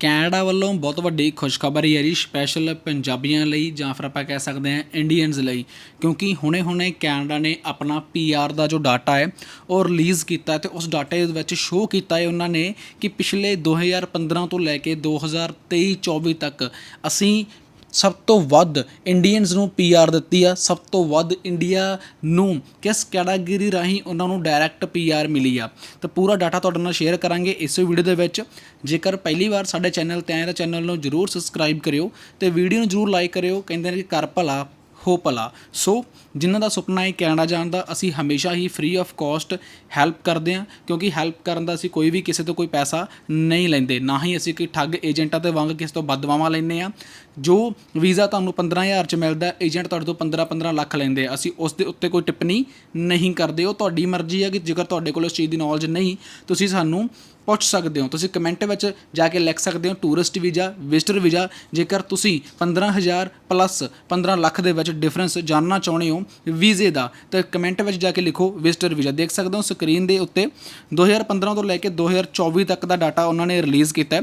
Canada ਵੱਲੋਂ ਬਹੁਤ ਵੱਡੀ ਖੁਸ਼ਖਬਰੀ ਹੈ ਜੀ ਸਪੈਸ਼ਲ ਪੰਜਾਬੀਆਂ ਲਈ ਜਾਂ ਫਿਰ ਆਪਾਂ ਕਹਿ ਸਕਦੇ ਹਾਂ ਇੰਡੀਅਨਸ ਲਈ, ਕਿਉਂਕਿ ਹੁਣੇ-ਹੁਣੇ ਕੈਨੇਡਾ ਨੇ ਆਪਣਾ ਪੀਆਰ ਦਾ ਜੋ ਡਾਟਾ ਹੈ, ਉਹ ਰਿਲੀਜ਼ ਕੀਤਾ ਹੈ ਤੇ ਉਸ ਡਾਟੇ ਦੇ ਵਿੱਚ ਸ਼ੋਅ ਕੀਤਾ ਹੈ ਉਹਨਾਂ ਨੇ ਕਿ ਪਿਛਲੇ 2015 ਤੋਂ ਲੈ ਕੇ 2023-24 ਤੱਕ ਅਸੀਂ ਸਭ ਤੋਂ ਵੱਧ ਇੰਡੀਅਨਸ ਨੂੰ ਪੀਆਰ ਦਿੱਤੀ ਆ, ਸਭ ਤੋਂ ਵੱਧ ਇੰਡੀਆ ਨੂੰ ਕਿਸ ਕੈਟਾਗਰੀ ਰਾਹੀਂ ਉਹਨਾਂ ਨੂੰ ਡਾਇਰੈਕਟ ਪੀਆਰ ਮਿਲੀ ਆ? ਤਾਂ ਪੂਰਾ ਡਾਟਾ ਤੁਹਾਡੇ ਨਾਲ ਸ਼ੇਅਰ ਕਰਾਂਗੇ ਇਸੇ ਵੀਡੀਓ ਦੇ ਵਿੱਚ। ਜੇਕਰ ਪਹਿਲੀ ਵਾਰ ਸਾਡੇ ਚੈਨਲ ਤੇ ਆਏ ਤਾਂ ਚੈਨਲ ਨੂੰ ਜਰੂਰ ਸਬਸਕ੍ਰਾਈਬ ਕਰਿਓ ਤੇ ਵੀਡੀਓ ਨੂੰ ਜਰੂਰ ਲਾਈਕ ਕਰਿਓ, ਕਹਿੰਦੇ ਨੇ ਕਿ ਕਰ ਭਲਾ। ਹੋ ਭਲਾ। ਸੋ, ਜਿਨ੍ਹਾਂ ਦਾ ਸੁਪਨਾ ਹੈ ਕੈਨੇਡਾ ਜਾਣ ਦਾ, ਅਸੀਂ ਹਮੇਸ਼ਾ ਹੀ ਫ੍ਰੀ ਆਫ ਕਾਸਟ ਹੈਲਪ ਕਰਦੇ ਹਾਂ, ਕਿਉਂਕਿ ਹੈਲਪ ਕਰਨ ਦਾ ਅਸੀਂ ਕੋਈ ਵੀ ਕਿਸੇ ਤੋਂ ਕੋਈ ਪੈਸਾ ਨਹੀਂ ਲੈਂਦੇ। ਨਾ ਹੀ ਅਸੀਂ ਕੋਈ ਠੱਗ ਏਜੰਟਾਂ ਤੇ ਵਾਂਗ ਕਿਸੇ ਤੋਂ ਬਦਵਾਵਾਂ ਲੈਂਦੇ ਆ ਜੋ ਵੀਜ਼ਾ ਤੁਹਾਨੂੰ 15000 ਚ ਮਿਲਦਾ, ਏਜੰਟ ਤੁਹਾਡੇ ਤੋਂ 15 15 ਲੱਖ ਲੈਂਦੇ ਆ। ਅਸੀਂ ਉਸ ਦੇ ਉੱਤੇ ਕੋਈ ਟਿੱਪਣੀ ਨਹੀਂ ਕਰਦੇ। ਉਹ ਤੁਹਾਡੀ ਮਰਜ਼ੀ ਹੈ ਕਿ ਜੇਕਰ ਤੁਹਾਡੇ ਕੋਲ ਉਸ ਚੀਜ਼ ਦੀ ਨੌਲੇਜ ਨਹੀਂ, ਤੁਸੀਂ ਸਾਨੂੰ ਪੁੱਛ ਸਕਦੇ ਹੋ, ਤੁਸੀਂ ਕਮੈਂਟ ਵਿੱਚ ਜਾ ਕੇ ਲਿਖ ਸਕਦੇ ਹੋ ਟੂਰਿਸਟ ਵੀਜ਼ਾ ਵਿਜ਼ਟਰ ਵੀਜ਼ਾ ਜੇਕਰ ਤੁਸੀਂ 15000 ਪਲੱਸ 15 ਲੱਖ ਦੇ ਵਿੱਚ ਡਿਫਰੈਂਸ ਜਾਣਨਾ ਚਾਹੁੰਦੇ ਹੋ ਵੀਜ਼ੇ ਦਾ, ਤਾਂ ਕਮੈਂਟ ਵਿੱਚ ਜਾ ਕੇ ਲਿਖੋ ਵਿਜ਼ਟਰ ਵੀਜ਼ਾ ਦੇਖ ਸਕਦੇ ਹੋ ਸਕਰੀਨ ਦੇ ਉੱਤੇ 2015 ਤੋਂ ਲੈ ਕੇ 2024 ਤੱਕ ਦਾ ਡਾਟਾ ਉਹਨਾਂ ਨੇ ਰਿਲੀਜ਼ ਕੀਤਾ ਹੈ।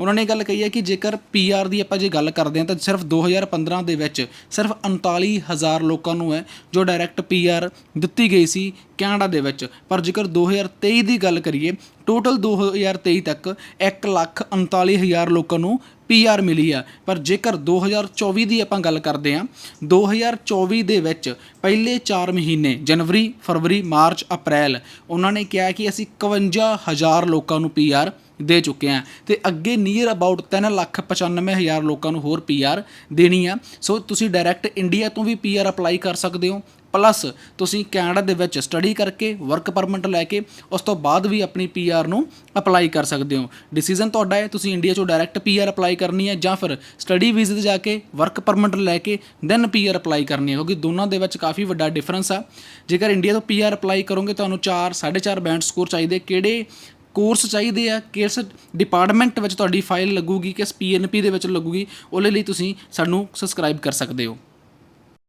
ਉਹਨਾਂ ਨੇ ਗੱਲ ਕਹੀ ਹੈ ਕਿ ਜੇਕਰ ਪੀਆਰ ਦੀ ਆਪਾਂ ਜੇ ਗੱਲ ਕਰਦੇ ਹਾਂ ਤਾਂ ਸਿਰਫ 2015 ਦੇ ਵਿੱਚ ਸਿਰਫ 39000 ਲੋਕਾਂ ਨੂੰ ਹੈ ਜੋ ਡਾਇਰੈਕਟ ਪੀਆਰ ਦਿੱਤੀ ਗਈ ਸੀ ਕੈਨੇਡਾ ਦੇ ਵਿੱਚ। ਪਰ ਜੇਕਰ 2023 ਦੀ ਗੱਲ ਕਰੀਏ ਟੋਟਲ 2023 ਤੱਕ 139000 ਲੋਕਾਂ ਨੂੰ ਪੀਆਰ ਮਿਲੀ ਆ। ਪਰ ਜੇਕਰ 2024 ਦੀ ਆਪਾਂ ਗੱਲ ਕਰਦੇ ਹਾਂ 2024 ਦੇ ਵਿੱਚ ਪਹਿਲੇ 4 ਮਹੀਨੇ, ਜਨਵਰੀ, ਫਰਵਰੀ, ਮਾਰਚ, ਅਪ੍ਰੈਲ, ਉਹਨਾਂ ਨੇ ਕਿਹਾ ਕਿ ਅਸੀਂ 51000 ਲੋਕਾਂ ਨੂੰ ਪੀਆਰ ਦੇ ਚੁੱਕੇ ਆ ਤੇ ਅੱਗੇ ਨੀਅਰ ਅਬਾਊਟ 395000 ਲੋਕਾਂ ਨੂੰ ਹੋਰ ਪੀਆਰ ਦੇਣੀ ਆ। ਸੋ ਤੁਸੀਂ ਡਾਇਰੈਕਟ ਇੰਡੀਆ ਤੋਂ ਵੀ ਪੀਆਰ ਅਪਲਾਈ ਕਰ ਸਕਦੇ ਹੋ। ਪਲੱਸ ਤੁਸੀਂ ਕੈਨੇਡਾ ਦੇ ਵਿੱਚ ਸਟੱਡੀ ਕਰਕੇ ਵਰਕ ਪਰਮਿਟ ਲੈ ਕੇ, ਉਸ ਤੋਂ ਬਾਅਦ ਵੀ ਆਪਣੀ ਪੀਆਰ ਨੂੰ ਅਪਲਾਈ ਕਰ ਸਕਦੇ ਹੋ। ਡਿਸੀਜਨ ਤੁਹਾਡਾ ਹੈ ਤੁਸੀਂ ਇੰਡੀਆ ਚੋਂ ਡਾਇਰੈਕਟ ਪੀਆਰ ਅਪਲਾਈ ਕਰਨੀ ਹੈ ਜਾਂ ਫਿਰ ਸਟੱਡੀ ਵੀਜ਼ੇ ਤੇ ਜਾ ਕੇ ਵਰਕ ਪਰਮਿਟ ਲੈ ਕੇ ਦੈਨ ਪੀਆਰ ਅਪਲਾਈ ਕਰਨੀ ਹੈ, ਕਿਉਂਕਿ ਦੋਨਾਂ ਦੇ ਵਿੱਚ ਕਾਫੀ ਵੱਡਾ ਡਿਫਰੈਂਸ ਆ। ਜੇਕਰ ਇੰਡੀਆ ਤੋਂ ਪੀਆਰ ਅਪਲਾਈ ਕਰੋਗੇ, ਤੁਹਾਨੂੰ 4 4.5 ਬੈਂਡ ਸਕੋਰ ਚਾਹੀਦੇ। ਕਿਹੜੇ ਕੋਰਸ ਚਾਹੀਦੇ ਆ, ਕਿਸ ਡਿਪਾਰਟਮੈਂਟ ਵਿੱਚ ਤੁਹਾਡੀ ਫਾਈਲ ਲੱਗੂਗੀ, ਕਿਸ ਪੀਐਨਪੀ ਦੇ ਵਿੱਚ ਲੱਗੂਗੀ, ਉਹਦੇ ਲਈ ਤੁਸੀਂ ਸਾਨੂੰ ਸਬਸਕ੍ਰਾਈਬ ਕਰ ਸਕਦੇ ਹੋ।